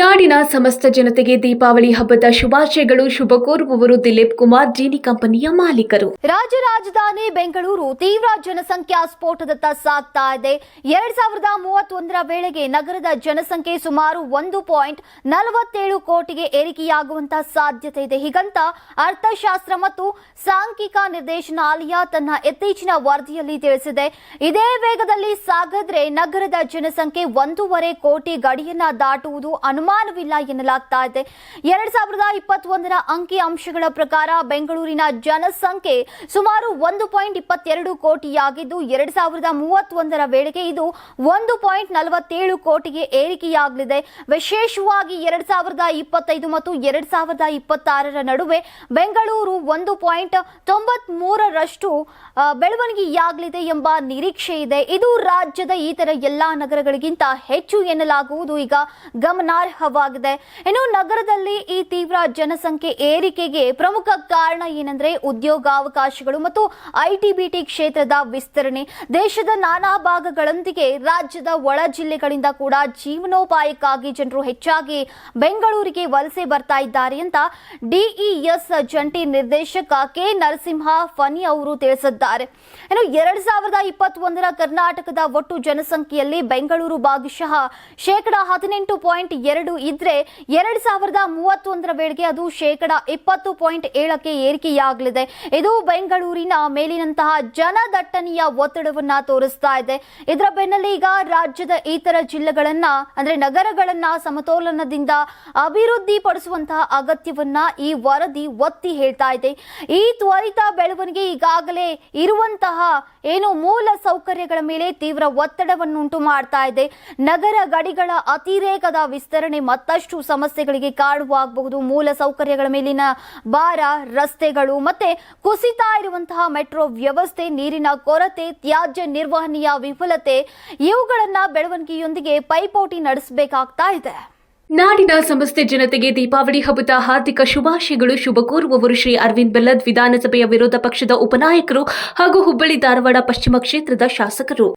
ನಾಡಿನ ಸಮಸ್ತ ಜನತೆಗೆ ದೀಪಾವಳಿ ಹಬ್ಬದ ಶುಭಾಶಯಗಳು. ಶುಭ ಕೋರುವವರು ದಿಲೀಪ್ ಕುಮಾರ್, ಜೀನಿ ಕಂಪನಿಯ ಮಾಲೀಕರು. ರಾಜ್ಯ ರಾಜಧಾನಿ ಬೆಂಗಳೂರು ತೀವ್ರ ಜನಸಂಖ್ಯಾ ಸ್ಫೋಟದತ್ತ ಸಾಗ್ತಾ ಇದೆ. ಎರಡ್ ಸಾವಿರದ ಮೂವತ್ತೊಂದರ ವೇಳೆಗೆ ನಗರದ ಜನಸಂಖ್ಯೆ ಸುಮಾರು ಒಂದು ಪಾಯಿಂಟ್ ನಲವತ್ತೇಳು ಕೋಟಿಗೆ ಏರಿಕೆಯಾಗುವಂತಹ ಸಾಧ್ಯತೆ ಇದೆ. ಹೀಗಂತ ಅರ್ಥಶಾಸ್ತ್ರ ಮತ್ತು ಸಾಂಖ್ಯಿಕ ನಿರ್ದೇಶನಾಲಯ ತನ್ನ ಇತ್ತೀಚಿನ ವರದಿಯಲ್ಲಿ ತಿಳಿಸಿದೆ. ಇದೇ ವೇಗದಲ್ಲಿ ಸಾಗದ್ರೆ ನಗರದ ಜನಸಂಖ್ಯೆ ಒಂದೂವರೆ ಕೋಟಿ ಗಡಿಯನ್ನ ದಾಟುವುದು ಅನುಮಾನವಿಲ್ಲ ಎನ್ನಲಾಗ್ತಾ ಇದೆ. ಎರಡ್ ಸಾವಿರದ ಇಪ್ಪತ್ತೊಂದರ ಅಂಕಿ ಅಂಶಗಳ ಪ್ರಕಾರ ಬೆಂಗಳೂರಿನ ಜನಸಂಖ್ಯೆ ಸುಮಾರು ಒಂದು ಪಾಯಿಂಟ್ ಇಪ್ಪತ್ತೆರಡು ಕೋಟಿಯಾಗಿದ್ದು, ಎರಡ್ ಸಾವಿರದ ಮೂವತ್ತೊಂದರ ವೇಳೆಗೆ ಇದು ಒಂದು ಪಾಯಿಂಟ್ ನಲವತ್ತೇಳು ಕೋಟಿಗೆ ಏರಿಕೆಯಾಗಲಿದೆ. ವಿಶೇಷವಾಗಿ ಎರಡ್ ಸಾವಿರದ ಇಪ್ಪತ್ತೈದು ಮತ್ತು ಎರಡ್ ಸಾವಿರದ ಇಪ್ಪತ್ತಾರರ ನಡುವೆ ಬೆಂಗಳೂರು ಒಂದು ಪಾಯಿಂಟ್ ತೊಂಬತ್ ಮೂರರಷ್ಟು ಬೆಳವಣಿಗೆಯಾಗಲಿದೆ ಎಂಬ ನಿರೀಕ್ಷೆ ಇದೆ. ಇದು ರಾಜ್ಯದ ಇತರ ಎಲ್ಲಾ ನಗರಗಳಿಗಿಂತ ಹೆಚ್ಚು ಎನ್ನಲಾಗುವುದು. ಈಗ ಗಮನಾರ್ಹವಾಗಿದೆ ಇನ್ನು ನಗರದಲ್ಲಿ ಈ ತೀವ್ರ ಜನಸಂಖ್ಯೆ ಏರಿಕೆಗೆ ಪ್ರಮುಖ ಕಾರಣ ಏನಂದ್ರೆ ಉದ್ಯೋಗಾವಕಾಶಗಳು ಮತ್ತು ಐಟಿ ಬಿಟಿ ಕ್ಷೇತ್ರದ ವಿಸ್ತರಣೆ. ದೇಶದ ನಾನಾ ಭಾಗಗಳೊಂದಿಗೆ ರಾಜ್ಯದ ಒಳ ಜಿಲ್ಲೆಗಳಿಂದ ಕೂಡ ಜೀವನೋಪಾಯಕ್ಕಾಗಿ ಜನರು ಹೆಚ್ಚಾಗಿ ಬೆಂಗಳೂರಿಗೆ ವಲಸೆ ಬರ್ತಾ ಇದ್ದಾರೆ ಅಂತ ಡಿಇಎಸ್ ಜಂಟಿ ನಿರ್ದೇಶಕ ಕೆ ನರಸಿಂಹ ಫನಿ ಅವರು ತಿಳಿಸಿದ್ದಾರೆ. ಇನ್ನು ಎರಡ್ ಸಾವಿರದ ಇಪ್ಪತ್ತೊಂದರ ಕರ್ನಾಟಕದ ಒಟ್ಟು ಜನಸಂಖ್ಯೆಯಲ್ಲಿ ಬೆಂಗಳೂರು ಭಾಗಶಃ ಶೇಕಡಾ ಹದಿನೆಂಟು ಪಾಯಿಂಟ್ ಎರಡು ಇದ್ರೆ ಎರಡ್ ಸಾವಿರದ ಮೂವತ್ತೊಂದರ ವೇಳೆಗೆ ಅದು ಶೇಕಡ ಇಪ್ಪತ್ತು ಪಾಯಿಂಟ್ ಏಳಕ್ಕೆ ಏರಿಕೆಯಾಗಲಿದೆ. ಇದು ಬೆಂಗಳೂರಿನ ಮೇಲಿನಂತಹ ಜನದಟ್ಟಣೆಯ ಒತ್ತಡವನ್ನ ತೋರಿಸ್ತಾ ಇದೆ. ಇದರ ಬೆನ್ನಲ್ಲಿ ಈಗ ರಾಜ್ಯದ ಇತರ ಜಿಲ್ಲೆಗಳನ್ನ, ಅಂದ್ರೆ ನಗರಗಳನ್ನ ಸಮತೋಲನದಿಂದ ಅಭಿವೃದ್ಧಿ ಪಡಿಸುವಂತಹ ಅಗತ್ಯವನ್ನ ಈ ವರದಿ ಒತ್ತಿ ಹೇಳ್ತಾ ಇದೆ. ಈ ತ್ವರಿತ ಬೆಳವಣಿಗೆ ಈಗಾಗಲೇ ಇರುವಂತಹ ಏನು ಮೂಲ ಸೌಕರ್ಯಗಳ ಮೇಲೆ ತೀವ್ರ ಒತ್ತಡವನ್ನುಂಟು ಮಾಡ್ತಾ ಇದೆ. ನಗರ ಗಡಿಗಳ ಅತಿರೇಕದ ವಿಸ್ತರಣೆ ಮತ್ತಷ್ಟು ಸಮಸ್ಯೆಗಳಿಗೆ ಕಾರಣವಾಗಬಹುದು ಮೂಲ ಸೌಕರ್ಯಗಳ ಮೇಲಿನ ಭಾರ, ರಸ್ತೆಗಳು ಮತ್ತೆ ಕುಸಿತಾ ಇರುವಂತಹ ಮೆಟ್ರೋ ವ್ಯವಸ್ಥೆ, ನೀರಿನ ಕೊರತೆ, ತ್ಯಾಜ್ಯ ನಿರ್ವಹಣೆಯ ವಿಫಲತೆ, ಇವುಗಳನ್ನ ಬೆಳವಣಿಗೆಯೊಂದಿಗೆ ಪೈಪೋಟಿ ನಡೆಸಬೇಕಾಗ್ತಾ ಇದೆ. ನಾಡಿನ ಸಮಸ್ತ ಜನತೆಗೆ ದೀಪಾವಳಿ ಹಬ್ಬದ ಹಾರ್ದಿಕ ಶುಭಾಶಯಗಳು. ಶುಭ ಕೋರುವವರು ಶ್ರೀ ಅರವಿಂದ್ ಬೆಲ್ಲದ್. ವಿಧಾನಸಭೆಯ ವಿರೋಧ ಪಕ್ಷದ ಉಪನಾಯಕರು ಹಾಗೂ ಹುಬ್ಬಳ್ಳಿ ಧಾರವಾಡ ಪಶ್ಚಿಮ ಕ್ಷೇತ್ರದ ಶಾಸಕರು.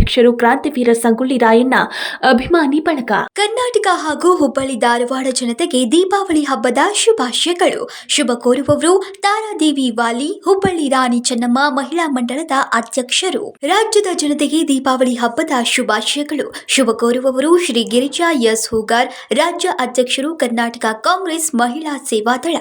ಅಧ್ಯಕ್ಷರು ಕ್ರಾಂತಿವೀರ ಸಂಗೊಳ್ಳಿ ರಾಯಣ್ಣ ಅಭಿಮಾನಿ ಬಳಗ. ಕರ್ನಾಟಕ ಹಾಗೂ ಹುಬ್ಬಳ್ಳಿ ಧಾರವಾಡ ಜನತೆಗೆ ದೀಪಾವಳಿ ಹಬ್ಬದ ಶುಭಾಶಯಗಳು. ಶುಭ ಕೋರುವವರು ತಾರಾದೇವಿ ವಾಲಿ, ಹುಬ್ಬಳ್ಳಿ ರಾಣಿ ಚೆನ್ನಮ್ಮ ಮಹಿಳಾ ಮಂಡಳದ ಅಧ್ಯಕ್ಷರು. ರಾಜ್ಯದ ಜನತೆಗೆ ದೀಪಾವಳಿ ಹಬ್ಬದ ಶುಭಾಶಯಗಳು. ಶುಭ ಕೋರುವವರು ಶ್ರೀ ಗಿರಿಜಾ ಎಸ್. ಹೂಗಾರ್, ರಾಜ್ಯ ಅಧ್ಯಕ್ಷರು ಕರ್ನಾಟಕ ಕಾಂಗ್ರೆಸ್ ಮಹಿಳಾ ಸೇವಾದಳ.